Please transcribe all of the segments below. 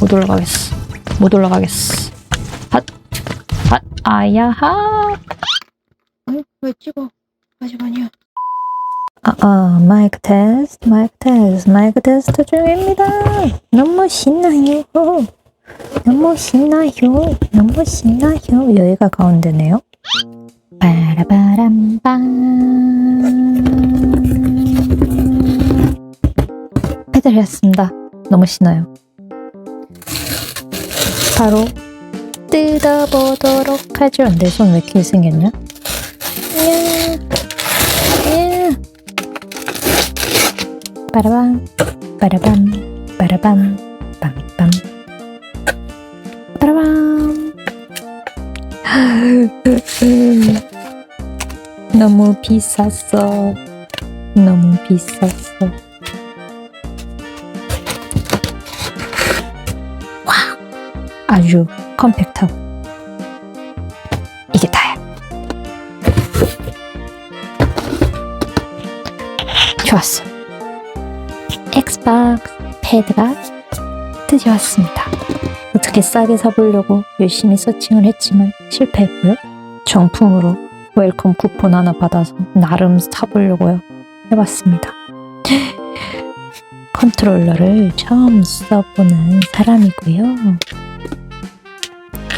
못 올라가겠어. 못 올라가겠어. 핫, 핫, 아야하. 아니 왜 찍어? 아직 아니야. 아, 아, 마이크 테스트, 마이크 테스트, 마이크 테스트 중입니다. 너무 신나요. 너무 신나요. 너무 신나요. 여기가 가운데네요. 빠라바람밤. 패드를 했습니다. 너무 신나요. 바로 뜯어보도록 하죠. 내손왜 이렇게 생겼냐? 빠라밤, 빠라밤, 빠라밤, 빰빰. 빠라밤. 너무 비쌌어. 너무 비쌌어. 아주 컴팩트하고. 이게 다야. 좋았어. 엑스박스 패드가 드디어 왔습니다. 어떻게 싸게 사보려고 열심히 서칭을 했지만 실패했고요. 정품으로 웰컴 쿠폰 하나 받아서 나름 사보려고요. 해봤습니다. 컨트롤러를 처음 써보는 사람이고요.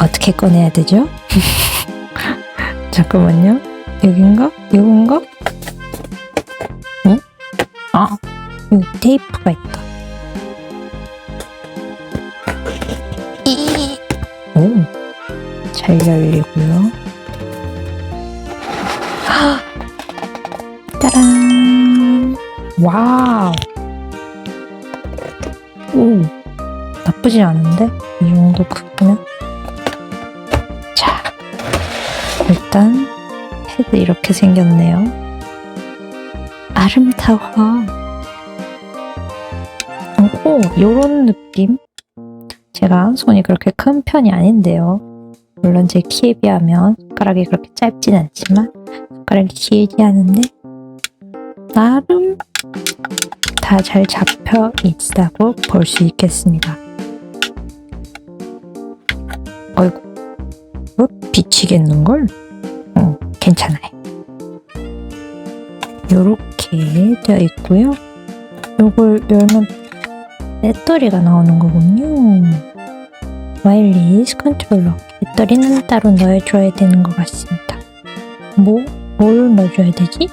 어떻게 꺼내야 되죠? 잠깐만요. 여긴가? 이건가? 응? 아, 여기 테이프가 있다. 이. 오, 잘 열리고요. 와우. 오, 나쁘지 않은데? 이 정도 크기면? 일단 패드 이렇게 생겼네요. 아름다워. 오, 요런 느낌? 제가 손이 그렇게 큰 편이 아닌데요. 물론 제 키에 비하면 손가락이 그렇게 짧진 않지만 손가락이 길지 않은데 나름 다 잘 잡혀 있다고 볼 수 있겠습니다. 어이구, 어, 비치겠는걸? 어, 괜찮아요. 요렇게 되어 있고요. 요걸 열면 배터리가 나오는 거군요. 와일리스 컨트롤러. 배터리는 따로 넣어줘야 되는 것 같습니다. 뭐, 뭘 넣어줘야 되지?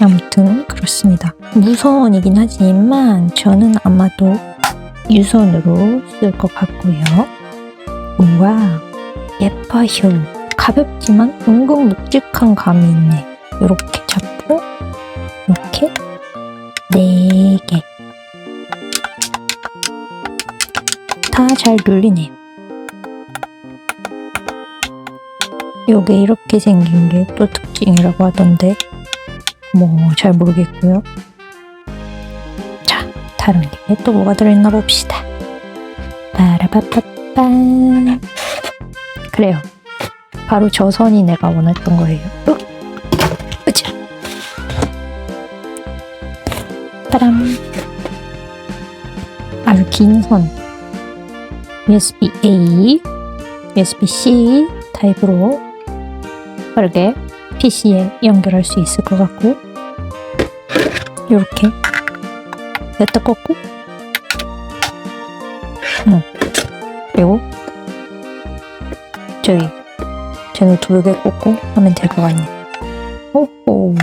아무튼 그렇습니다. 무선이긴 하지만 저는 아마도 유선으로 쓸 것 같고요. 우와, 예뻐요. 가볍지만 은근 묵직한 감이 있네. 이렇게 잡고 이렇게 네 개. 다 잘 눌리네요. 요게 이렇게 생긴 게 또 특징이라고 하던데 뭐 잘 모르겠고요. 자, 다른 게 또 뭐가 들어있나 봅시다. 빠라바빠빠 그래요. 바로 저 선이 내가 원했던 거예요. 으, 으차. 빠람. 아주 긴 선. USB-A, USB-C 타입으로 빠르게 PC에 연결할 수 있을 것 같고 이렇게 냈다 꽂고 응. 그리고 저기 쟤는 두개 꽂고 하면 될 것 같네 오호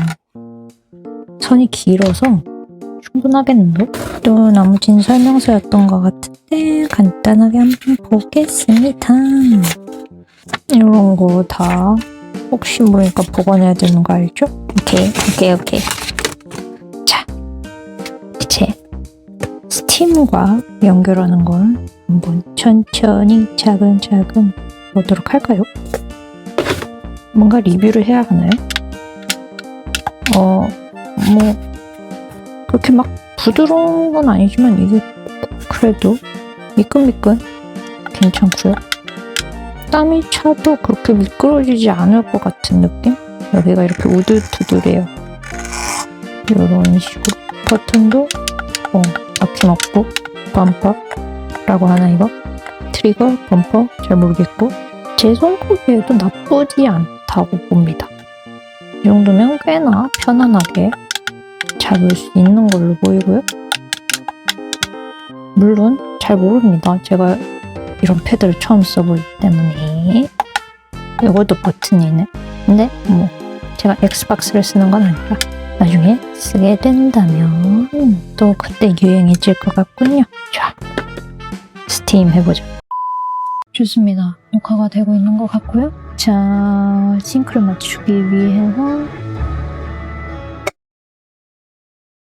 선이 길어서 충분하겠는데? 또 나머진 설명서였던 것 같은데 간단하게 한번 보겠습니다 이런 거 다 혹시 모르니까 보관해야 되는 거 알죠? 오케이, 오케이, 오케이. 자, 이제 스팀과 연결하는 걸 한번 천천히 차근차근 보도록 할까요? 뭔가 리뷰를 해야 하나요? 어, 뭐, 그렇게 막 부드러운 건 아니지만 이게 그래도 미끈미끈 괜찮고요. 땀이 차도 그렇게 미끄러지지 않을 것 같은 느낌? 여기가 이렇게 우들투들해요. 이런 식으로 버튼도 어, 아낌없고 범퍼라고 하나 이거? 트리거, 범퍼 잘 모르겠고 제 손보기에도 나쁘지 않 다고 봅니다. 이 정도면 꽤나 편안하게 잡을 수 있는 걸로 보이고요. 물론 잘 모릅니다. 제가 이런 패드를 처음 써보기 때문에 이것도 버튼이네. 근데 뭐 제가 엑스박스를 쓰는 건 아니라 나중에 쓰게 된다면 또 그때 유행해질 것 같군요. 자, 스팀 해보자. 좋습니다. 녹화가 되고 있는 것 같고요. 자, 싱크를 맞추기 위해서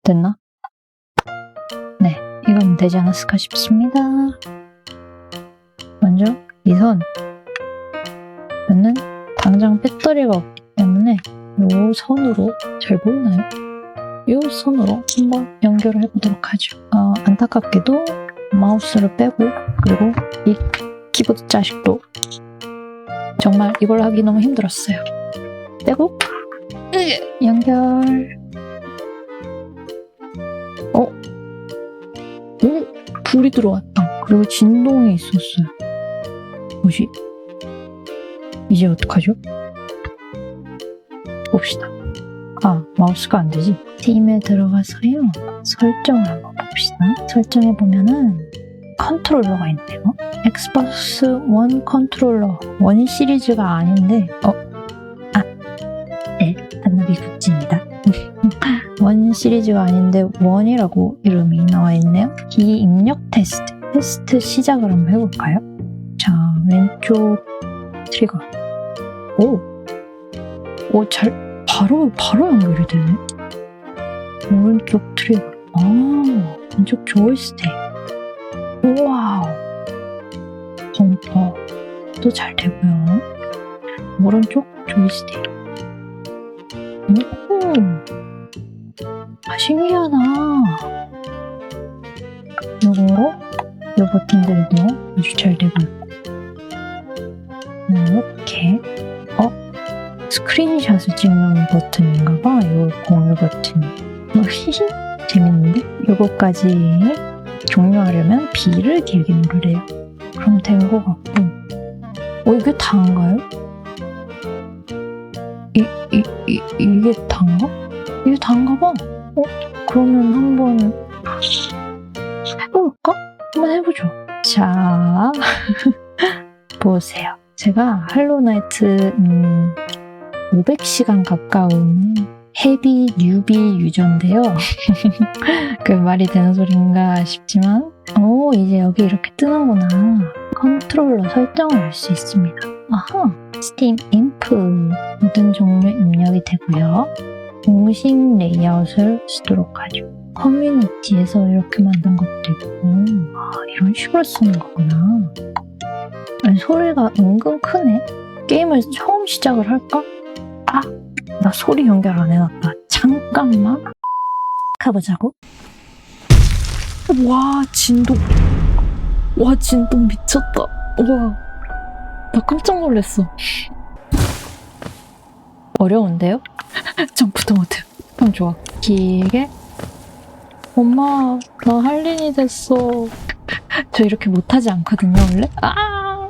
됐나? 네, 이건 되지 않았을까 싶습니다. 먼저 이 선. 저는 당장 배터리가 없기 때문에 요 선으로 잘 보이나요? 요 선으로 한번 연결을 해보도록 하죠. 어, 안타깝게도 마우스를 빼고 그리고 이 키보드 자식도 정말 이걸 하기 너무 힘들었어요. 빼고 연결. 어? 오, 불이 들어왔다. 그리고 진동이 있었어요. 뭐지? 이제 어떡하죠? 봅시다. 아, 마우스가 안 되지. 팀에 들어가서요. 설정을 한번 봅시다. 설정해 보면은 컨트롤러가 있네요. 엑스박스 원 컨트롤러 원 시리즈가 아닌데 어? 아, 네, 한나비 국지입니다. 원 시리즈가 아닌데 원이라고 이름이 나와 있네요. 기 입력 테스트. 테스트 시작을 한번 해볼까요? 자, 왼쪽 트리거. 오, 오, 잘, 바로, 바로 연결이 되네. 오른쪽 트리거. 아, 왼쪽 조이스틱. 우와우. 범퍼도 잘 되고요. 오른쪽 조이스틱. 오, 아, 신기하다. 요거로, 요 버튼들도 아주 잘 되고요. 이렇게 어? 스크린샷을 찍는 버튼인가봐 요 공유 버튼 어, 히히 재밌는데? 요거까지 종료하려면 B를 길게 누르래요 그럼 된 것 같고 어 이게 다인가요? 이, 이, 이, 이게 다인가? 이게 다인가 봐 어? 그러면 한번 해볼까? 한번 해보죠 자 보세요 제가 할로나이트 음, 500시간 가까운 헤비 뉴비 유저인데요. 그 말이 되는 소린가 싶지만 오 이제 여기 이렇게 뜨는구나. 컨트롤러 설정을 할 수 있습니다. 아하 스팀 인프 모든 종류 입력이 되고요. 공식 레이아웃을 쓰도록 하죠. 커뮤니티에서 이렇게 만든 것도 있고 아 이런 식으로 쓰는 거구나. 아니, 소리가 은근 크네. 게임을 처음 시작을 할까? 아, 나 소리 연결 안 해놨다. 잠깐만. 가보자고. 와, 진동. 와, 진동 미쳤다. 와, 나 깜짝 놀랐어. 어려운데요? 점프도 못해. 참 좋아. 길게. 엄마, 나 할린이 됐어. 저 이렇게 못하지 않거든요, 원래? 아!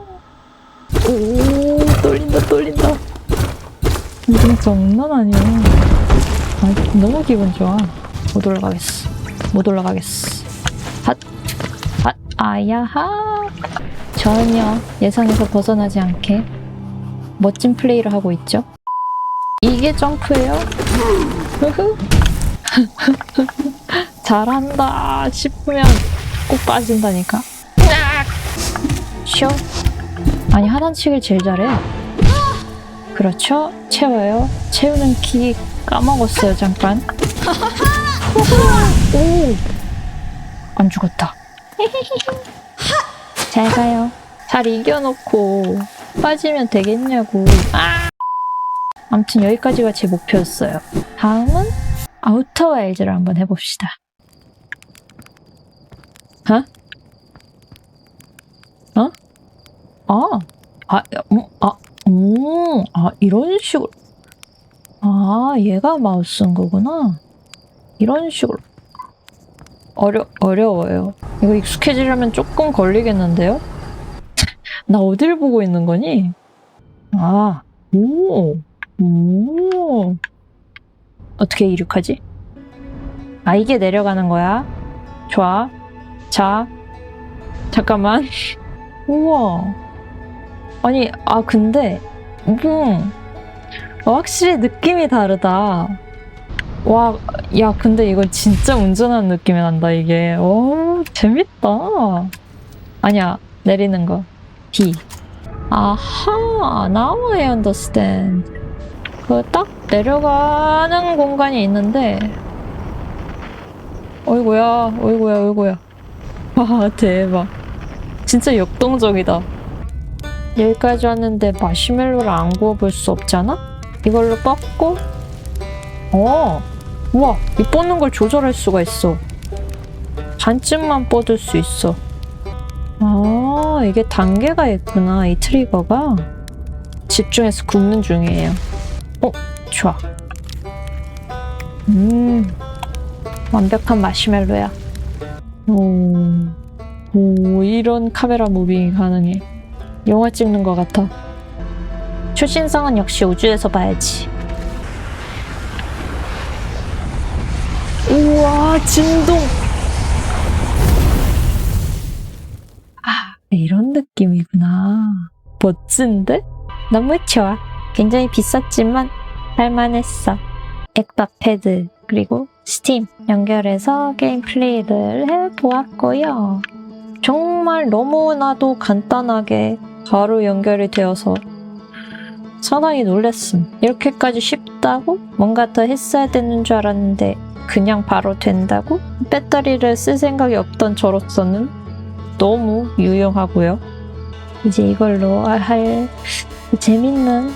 오, 떨린다, 떨린다. 이건 장난 아니야. 아, 너무 기분 좋아. 못 올라가겠어. 못 올라가겠어. 핫, 핫, 아야하. 전혀 예상에서 벗어나지 않게 멋진 플레이를 하고 있죠. 이게 점프예요? 잘한다 싶으면 꼭 빠진다니까. 쉬어. 아니 하단치기를 제일 잘해. 그렇죠. 채워요. 채우는 키 까먹었어요 잠깐. 오. 안 죽었다. 잘 가요. 잘 이겨놓고 빠지면 되겠냐고. 아! 아무튼 여기까지가 제 목표였어요. 다음은 아우터 와일즈를 한번 해봅시다. 어? 어? 아, 아, 음, 아, 오, 아, 이런 식으로. 아, 얘가 마우스인 거구나. 이런 식으로. 어려, 어려워요. 이거 익숙해지려면 조금 걸리겠는데요? 나 어딜 보고 있는 거니? 아, 오, 오. 어떻게 이륙하지? 아, 이게 내려가는 거야? 좋아. 자, 잠깐만. 우와. 아니, 아, 근데, 음, 확실히 느낌이 다르다. 와, 야, 근데 이거 진짜 운전하는 느낌이 난다, 이게. 오, 재밌다. 아니야, 내리는 거. B. 아하, now I understand. 그 딱 내려가는 공간이 있는데, 어이구야, 어이구야, 어이구야. 와, 대박. 진짜 역동적이다. 여기까지 왔는데 마시멜로를 안 구워볼 수 없잖아? 이걸로 뻗고, 어, 우와, 이 뻗는 걸 조절할 수가 있어. 반쯤만 뻗을 수 있어. 아, 이게 단계가 있구나, 이 트리거가. 집중해서 굽는 중이에요. 어, 좋아. 음, 완벽한 마시멜로야. 오, 오, 이런 카메라 무빙이 가능해. 영화 찍는 것 같아. 초신성은 역시 우주에서 봐야지. 우와, 진동! 아, 이런 느낌이구나. 멋진데? 너무 좋아. 굉장히 비쌌지만 할만했어. 액박 패드, 그리고 스팀 연결해서 게임 플레이를 해보았고요. 정말 너무나도 간단하게 바로 연결이 되어서 상당히 놀랬음. 이렇게까지 쉽다고? 뭔가 더 했어야 되는 줄 알았는데 그냥 바로 된다고? 배터리를 쓸 생각이 없던 저로서는 너무 유용하고요. 이제 이걸로 할 재밌는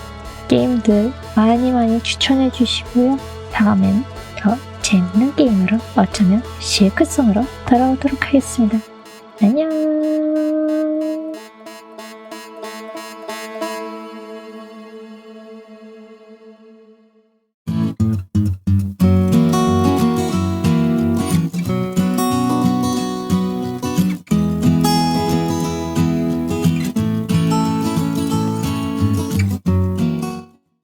게임들 많이 많이 추천해 주시고요. 다음엔 더 재밌는 게임으로 어쩌면 실크성으로 돌아오도록 하겠습니다. 안녕!